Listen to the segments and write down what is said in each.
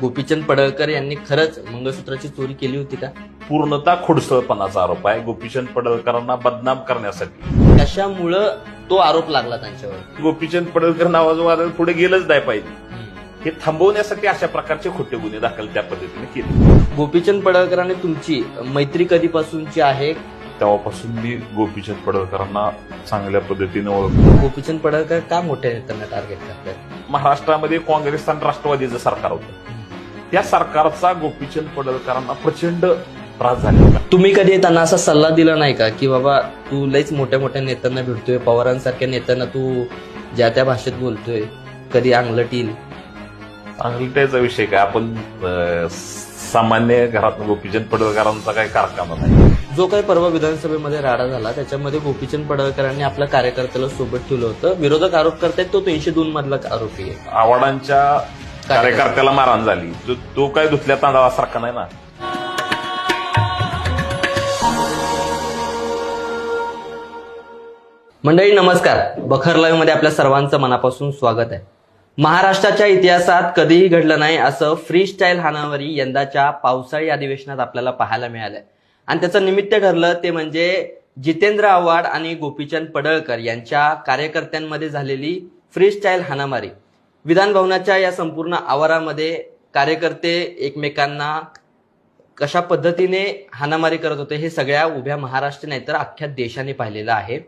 गोपीचंद पडळकर यांनी खरंच मंगळसूत्राची चोरी केली होती का? पूर्णतः खोडसळपणाचा आरोप आहे. गोपीचंद पडळकरांना बदनाम करण्यासाठी. कशामुळं तो आरोप लागला त्यांच्यावर? गोपीचंद पडळकर नावाचं वादळ पुढे गेलंच नाही पाहिजे. हे थांबवण्यासाठी अशा प्रकारचे खोटे गुन्हे दाखल त्या पद्धतीने केले. गोपीचंद पडळकरांनी तुमची मैत्री कधीपासूनची आहे? तेव्हापासून मी गोपीचंद पडळकरांना चांगल्या पद्धतीने ओळखतो. गोपीचंद पडळकर का मोठ्या नेत्यांना टार्गेट करतात? महाराष्ट्रामध्ये काँग्रेस आणि राष्ट्रवादीचं सरकार होतं. त्या सरकारचा गोपीचंद पडळकरांना प्रचंड त्रास झाला तुम्ही कधी त्यांना असा सल्ला दिला नाही का की बाबा तू लईच मोठ्या मोठ्या नेत्यांना भेटतोय पवारांसारख्या नेत्यांना तू ज्या त्या भाषेत बोलतोय कधी अंगलटील अंगलट्याचा विषय काय? आपण सामान्य घरात गोपीचंद पडळकरांचा काही कारखाना नाही. जो काही परवा विधानसभेमध्ये राडा झाला त्याच्यामध्ये गोपीचंद पडळकरांनी आपल्या कार्यकर्त्याला सोबत ठेवलं होतं. विरोधक आरोप करतायत तो तीनशे दोन मधला आरोपी आहे. आव्हाडांच्या कार्यकर्त्याला मारहाण झाली. तो- तो काय धुतल्या तांदळासारखा नाही ना. मंडळी नमस्कार. बखर लाईव्हमध्ये आपल्या सर्वांचं मनापासून स्वागत आहे. महाराष्ट्राच्या इतिहासात कधीही घडलं नाही असं फ्री स्टाईल हानावरी यंदाच्या पावसाळी अधिवेशनात आपल्याला पाहायला मिळालंय. आणि त्याचं निमित्त ठरलं ते म्हणजे जितेंद्र आव्हाड आणि गोपीचंद पडळकर यांच्या कार्यकर्त्यांमध्ये झालेली फ्री स्टाईल हाणामारी. विधान भवनाच्या या संपूर्ण आवारामध्ये कार्यकर्ते एकमेकांना कशा पद्धतीने हाणामारी करत होते हे सगळ्या उभ्या महाराष्ट्र नाही तर अख्ख्या देशाने पाहिलेलं आहे.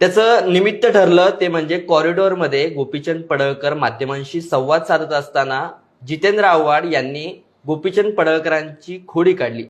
त्याचं निमित्त ठरलं ते म्हणजे कॉरिडॉरमध्ये गोपीचंद पडळकर माध्यमांशी संवाद साधत असताना जितेंद्र आव्हाड यांनी गोपीचंद पडळकरांची खोडी काढली.